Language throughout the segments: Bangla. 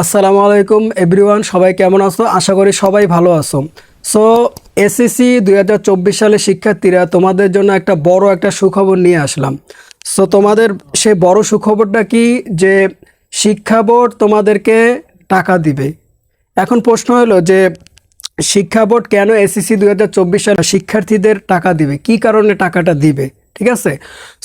আসসালামু আলাইকুম এভরিওয়ান সবাই কেমন আছো? আশা করি সবাই ভালো আছো। সো এসএসসি দুই হাজার চব্বিশ সালে শিক্ষার্থীরা তোমাদের জন্য একটা বড় একটা সুখবর নিয়ে আসলাম। সো তোমাদের সেই বড় সুখবরটা কি? যে শিক্ষা বোর্ড তোমাদেরকে টাকা দিবে। এখন প্রশ্ন হলো যে শিক্ষা বোর্ড কেন এসএসসি দুই হাজার চব্বিশ সালে শিক্ষার্থীদের টাকা দিবে? কি কারণে টাকাটা দিবে? ঠিক আছে?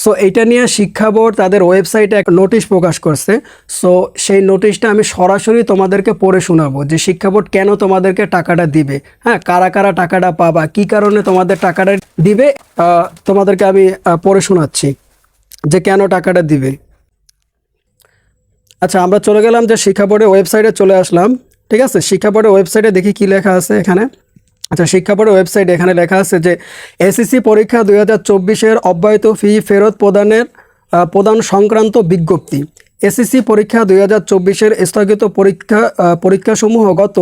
সো এইটা নিয়ে শিক্ষা বোর্ড তাদের ওয়েবসাইটে এক নোটিশ প্রকাশ করছে। সো সেই নোটিশটা আমি সরাসরি তোমাদেরকে পড়ে শোনাবো যে শিক্ষা বোর্ড কেন তোমাদেরকে টাকাটা দিবে। হ্যাঁ কারা কারা টাকাটা পাবা, কি কারণে তোমাদের টাকাটা দিবে তোমাদেরকে আমি পড়ে শোনাচ্ছি যে কেন টাকাটা দিবে। আচ্ছা আমরা চলে গেলাম যে শিক্ষা বোর্ডের ওয়েবসাইটে চলে আসলাম। ঠিক আছে? শিক্ষা বোর্ডের ওয়েবসাইটে দেখি কি লেখা আছে এখানে। আচ্ছা শিক্ষা বোর্ডের ওয়েবসাইটে এখানে লেখা আছে যে এসএসসি পরীক্ষা দুই হাজার চব্বিশের অব্যাহত ফি ফেরত প্রদানের প্রদান সংক্রান্ত বিজ্ঞপ্তি। এসএসসি পরীক্ষা দুই হাজার চব্বিশের স্থগিত পরীক্ষা পরীক্ষাসমূহ গত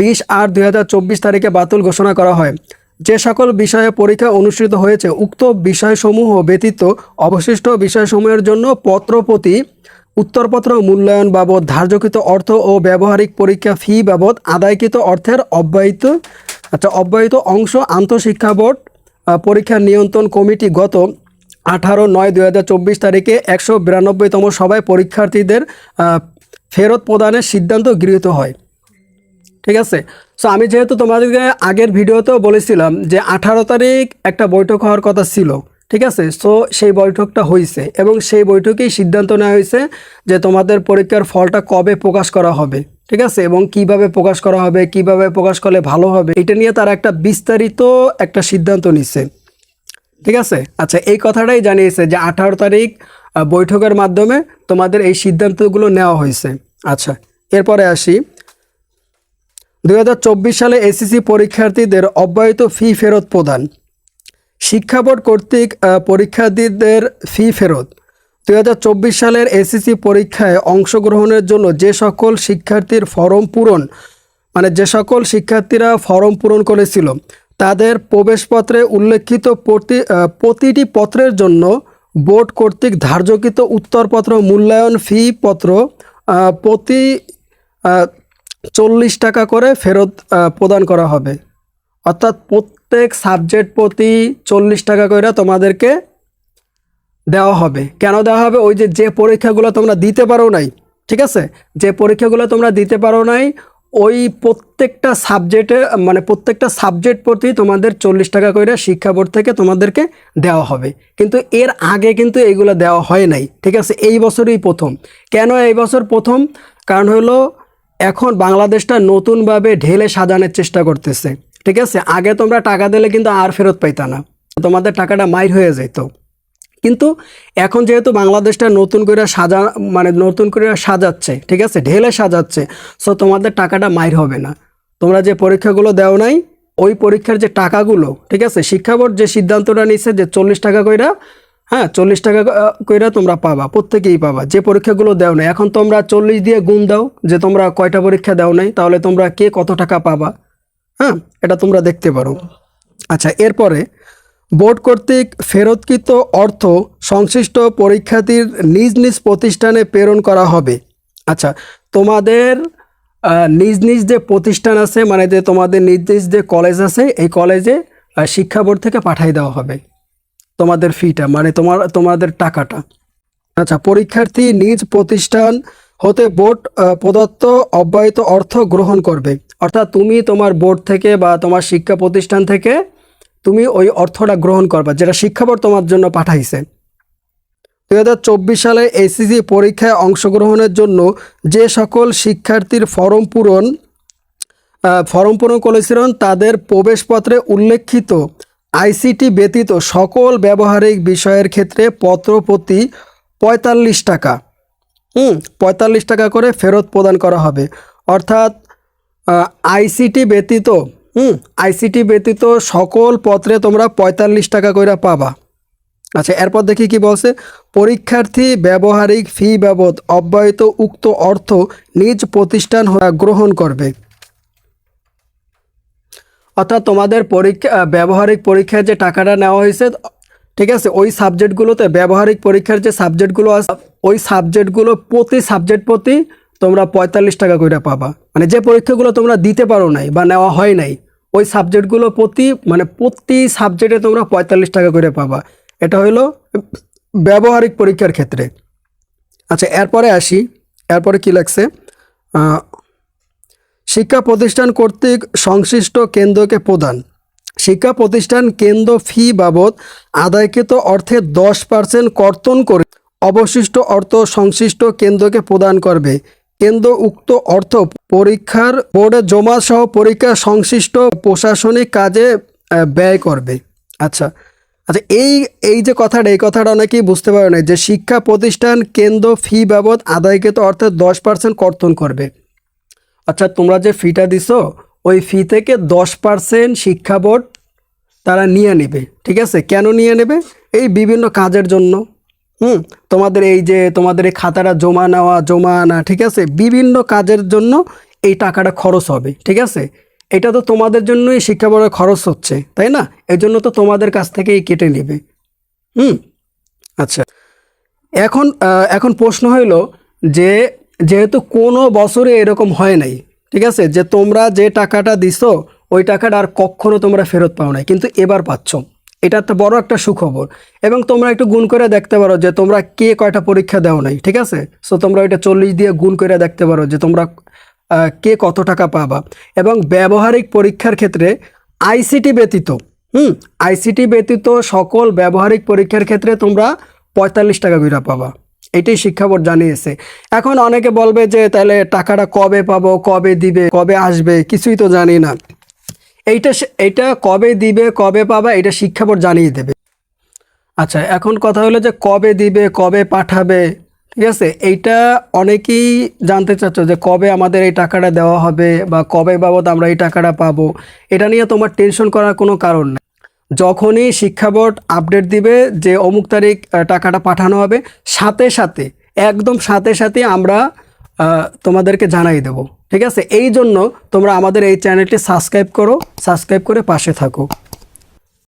বিশ আট দুই হাজার চব্বিশ তারিখে বাতিল ঘোষণা করা হয়। যে সকল বিষয়ে পরীক্ষা অনুষ্ঠিত হয়েছে, উক্ত বিষয়সমূহ ব্যতীত অবশিষ্ট বিষয়সমূহের জন্য পত্রপতি, উত্তরপত্র মূল্যায়ন বাবদ ধার্যকৃত অর্থ ও ব্যবহারিক পরীক্ষা ফি বাবদ আদায়কৃত অর্থের অব্যয়িত আচ্ছা অব্যয়িত অংশ আন্তঃশিক্ষা বোর্ড পরীক্ষা নিয়ন্ত্রণ কমিটি গত আঠারো নয় চব্বিশ তারিখে একশো বিরানব্বইতম সভায় পরীক্ষার্থীদের ফেরত প্রদানের সিদ্ধান্ত গৃহীত হয়। ঠিক আছে? সো আমি যেহেতু তোমাদেরকে আগের ভিডিওতেও বলেছিলাম যে আঠারো তারিখ একটা বৈঠক হওয়ার কথা ছিল, ঠিক আছে? সো সেই বৈঠকটা হয়েছে এবং সেই বৈঠকেই সিদ্ধান্ত নেওয়া হয়েছে যে তোমাদের পরীক্ষার ফলটা কবে প্রকাশ করা হবে। ঠিক আছে? এবং কীভাবে প্রকাশ করা হবে, কীভাবে প্রকাশ করলে ভালো হবে, এটা নিয়ে তারা একটা বিস্তারিত একটা সিদ্ধান্ত নিচ্ছে। ঠিক আছে? আচ্ছা এই কথাটাই জানিয়েছে যে আঠারো তারিখ বৈঠকের মাধ্যমে তোমাদের এই সিদ্ধান্তগুলো নেওয়া হয়েছে। আচ্ছা এরপরে আসি। দু হাজার চব্বিশ সালে এসএসসি পরীক্ষার্থীদের অব্যাহত ফি ফেরত প্রদান। শিক্ষা বোর্ড কর্তৃক পরীক্ষার্থীদের ফি ফেরত। দু হাজার চব্বিশ সালের এসএসসি পরীক্ষায় অংশগ্রহণের জন্য যে সকল শিক্ষার্থীর ফর্ম পূরণ মানে যে সকল শিক্ষার্থীরা ফর্ম পূরণ করেছিল, তাদের প্রবেশপত্রে উল্লেখিত প্রতি প্রতিটি পত্রের জন্য বোর্ড কর্তৃক ধার্যকৃত উত্তরপত্র, মূল্যায়ন ফি পত্র প্রতি চল্লিশ টাকা করে ফেরত প্রদান করা হবে। অর্থাৎ প্রত্যেক সাবজেক্ট প্রতি চল্লিশ টাকা করে তোমাদেরকে দেওয়া হবে। কেন দেওয়া হবে? ওই যে যে পরীক্ষাগুলো তোমরা দিতে পারো নাই, ঠিক আছে? যে পরীক্ষাগুলো তোমরা দিতে পারো নাই, ওই প্রত্যেকটা সাবজেক্টে মানে প্রত্যেকটা সাবজেক্ট প্রতি তোমাদের চল্লিশ টাকা করে শিক্ষা বোর্ড থেকে তোমাদেরকে দেওয়া হবে। কিন্তু এর আগে কিন্তু এইগুলো দেওয়া হয় নাই, ঠিক আছে? এই বছরই প্রথম। কেন এই বছর প্রথম? কারণ হলো, এখন বাংলাদেশটা নতুনভাবে ঢেলে সাজানোর চেষ্টা করতেছে, ঠিক আছে? আগে তোমরা টাকা দিলে কিন্তু আর ফেরত পাইতা না। তোমাদের টাকাটা মাইর হয়ে যেত কিন্তু এখন যেহেতু বাংলাদেশটা নতুন করে সাজা মানে নতুন করে সাজাচ্ছে, ঠিক আছে? ঢেলে সাজাচ্ছে সো তোমাদের টাকাটা মাইর হবে না। তোমরা যে পরীক্ষাগুলো দেও নাই, ওই পরীক্ষার যে টাকাগুলো, ঠিক আছে? শিক্ষা বোর্ড যে সিদ্ধান্তটা নিচ্ছে যে চল্লিশ টাকা কইরা হ্যাঁ চল্লিশ টাকা কইরা তোমরা পাবা, প্রত্যেকেই পাবা। যে পরীক্ষাগুলো দেও নাই, এখন তোমরা চল্লিশ দিয়ে গুণ দাও যে তোমরা কয়টা পরীক্ষা দাও নাই, তাহলে তোমরা কে কত টাকা পাবা? হ্যাঁ এটা তোমরা দেখতে পারো। আচ্ছা এরপরে বোর্ড কর্তৃক ফেরতকৃত অর্থ সংশ্লিষ্ট পরীক্ষার্থীর নিজ নিজ প্রতিষ্ঠানে প্রেরণ করা হবে। আচ্ছা তোমাদের নিজ নিজ যে প্রতিষ্ঠান আছে মানে যে তোমাদের নিজ নিজ যে কলেজ আছে, এই কলেজে শিক্ষা বোর্ড থেকে পাঠিয়ে দেওয়া হবে। তোমাদের ফিটা মানে তোমার, তোমাদের টাকাটা। আচ্ছা পরীক্ষার্থী নিজ প্রতিষ্ঠান হতে বোর্ড প্রদত্ত অব্যাহত অর্থ গ্রহণ করবে। অর্থাৎ তুমি তোমার বোর্ড থেকে বা তোমার শিক্ষা প্রতিষ্ঠান থেকে তুমি ওই অর্থটা গ্রহণ করবা, যেটা শিক্ষা বোর্ড তোমার জন্য পাঠাইছে। দুই হাজার চব্বিশ সালে এসিসি পরীক্ষায় অংশগ্রহণের জন্য যে সকল শিক্ষার্থীর ফর্ম পূরণ ফর্ম পূরণ করেছিলেন, তাদের প্রবেশপত্রে উল্লেখিত আইসিটি ব্যতীত সকল ব্যবহারিক বিষয়ের ক্ষেত্রে পত্র প্রতি পঁয়তাল্লিশ টাকা, হুম, পঁয়তাল্লিশ টাকা করে ফেরত প্রদান করা হবে। অর্থাৎ আইসিটি ব্যতীত হুম আইসিটি ব্যতীত সকল পত্রে তোমরা পঁয়তাল্লিশ টাকা করে পাবা। আচ্ছা এরপর দেখি কি বলছে? পরীক্ষার্থী ব্যবহারিক ফি বাবদ অব্যয়িত উক্ত অর্থ নিজ প্রতিষ্ঠান গ্রহণ করবে। অর্থাৎ তোমাদের পরীক্ষা ব্যবহারিক পরীক্ষার যে টাকাটা নেওয়া হয়েছে, ঠিক আছে, ওই সাবজেক্টগুলোতে ব্যবহারিক পরীক্ষার যে সাবজেক্টগুলো আছে, ওই সাবজেক্টগুলো প্রতি সাবজেক্ট প্রতি তোমরা পঁয়তাল্লিশ টাকা করে পাবা। মানে যে পরীক্ষাগুলো তোমরা দিতে পারো নাই বা নেওয়া হয় নাই, ওই সাবজেক্টগুলো প্রতি মানে প্রতি সাবজেক্টে তোমরা পঁয়তাল্লিশ টাকা করে পাবা। এটা হলো ব্যবহারিক পরীক্ষার ক্ষেত্রে। আচ্ছা এরপরে আসি। এরপরে কি লাগছে? শিক্ষা প্রতিষ্ঠান কর্তৃক সংশ্লিষ্ট কেন্দ্রকে প্রদান। শিক্ষা প্রতিষ্ঠান কেন্দ্র ফি বাবদ আদায়কৃত অর্থে দশ পার্সেন্ট কর্তন করে অবশিষ্ট অর্থ সংশ্লিষ্ট কেন্দ্রকে প্রদান করবে। কেন্দ্র উক্ত অর্থ পরীক্ষার বোর্ডে জমা সহ পরীক্ষা সংশ্লিষ্ট প্রশাসনিক কাজে ব্যয় করবে। আচ্ছা। আচ্ছা এই এই যে কথাটা, এই কথাটা অনেকেই বুঝতে পারে না যে শিক্ষা প্রতিষ্ঠান কেন্দ্র ফি বাবদ আদায়কৃত অর্থে দশ পার্সেন্ট কর্তন করবে। আচ্ছা তোমরা যে ফিটা দিছো, ওই ফি থেকে দশ পার্সেন্ট শিক্ষা বোর্ড তারা নিয়ে নেবে, ঠিক আছে? কেন নিয়ে নেবে? এই বিভিন্ন কাজের জন্য। হুম, তোমাদের এই যে তোমাদের এই খাতাটা জমা নেওয়া, জমা আনা, ঠিক আছে? বিভিন্ন কাজের জন্য এই টাকাটা খরচ হবে, ঠিক আছে? এটা তো তোমাদের জন্যই শিক্ষা খরচ হচ্ছে, তাই না? এই জন্য তো তোমাদের কাছ থেকেই কেটে নেবে। হুম আচ্ছা। এখন এখন প্রশ্ন হইল যে, যেহেতু কোনো বছরে এরকম হয় নাই, ঠিক আছে? যে তোমরা যে টাকাটা দিছো, ওই টাকাটা আর কখনো তোমরা ফেরত পাও নাই, কিন্তু এবার পাচ্ছ। এটা তো বড় একটা সুখবর। এবং তোমরা একটু গুণ করে দেখতে পারো যে তোমরা কে কয়টা পরীক্ষা দাও নাই, ঠিক আছে? সো তোমরা ওইটা চল্লিশ দিয়ে গুণ করে দেখতে পারো যে তোমরা কে কত টাকা পাবা। এবং ব্যবহারিক পরীক্ষার ক্ষেত্রে আইসিটি ব্যতীত, হুম আইসিটি ব্যতীত সকল ব্যবহারিক পরীক্ষার ক্ষেত্রে তোমরা পঁয়তাল্লিশ টাকা করে পাবা। এটাই শিক্ষা বোর্ড জানিয়েছে। এখন অনেকে বলবে যে তাহলে টাকাটা কবে পাবো, কবে দিবে, কবে আসবে, কিছুই তো জানি না। এইটা এইটা কবে দিবে, কবে পাবা এটা শিক্ষা বোর্ড জানিয়ে দেবে। আচ্ছা এখন কথা হলো যে কবে দিবে, কবে পাঠাবে, ঠিক আছে? এইটা অনেকেই জানতে চাচ্ছ যে কবে আমাদের এই টাকাটা দেওয়া হবে বা কবে বাবদ আমরা এই টাকাটা পাবো। এটা নিয়ে তোমার টেনশন করার কোনো কারণ নেই। যখনই শিক্ষা বোর্ড আপডেট দিবে যে অমুক তারিখ টাকাটা পাঠানো হবে, সাথে সাথে, একদম সাথে সাথে আমরা তোমাদেরকে জানাই দেব, ঠিক আছে? এই জন্য তোমরা আমাদের এই চ্যানেলটি সাবস্ক্রাইব করো, সাবস্ক্রাইব করে পাশে থাকো।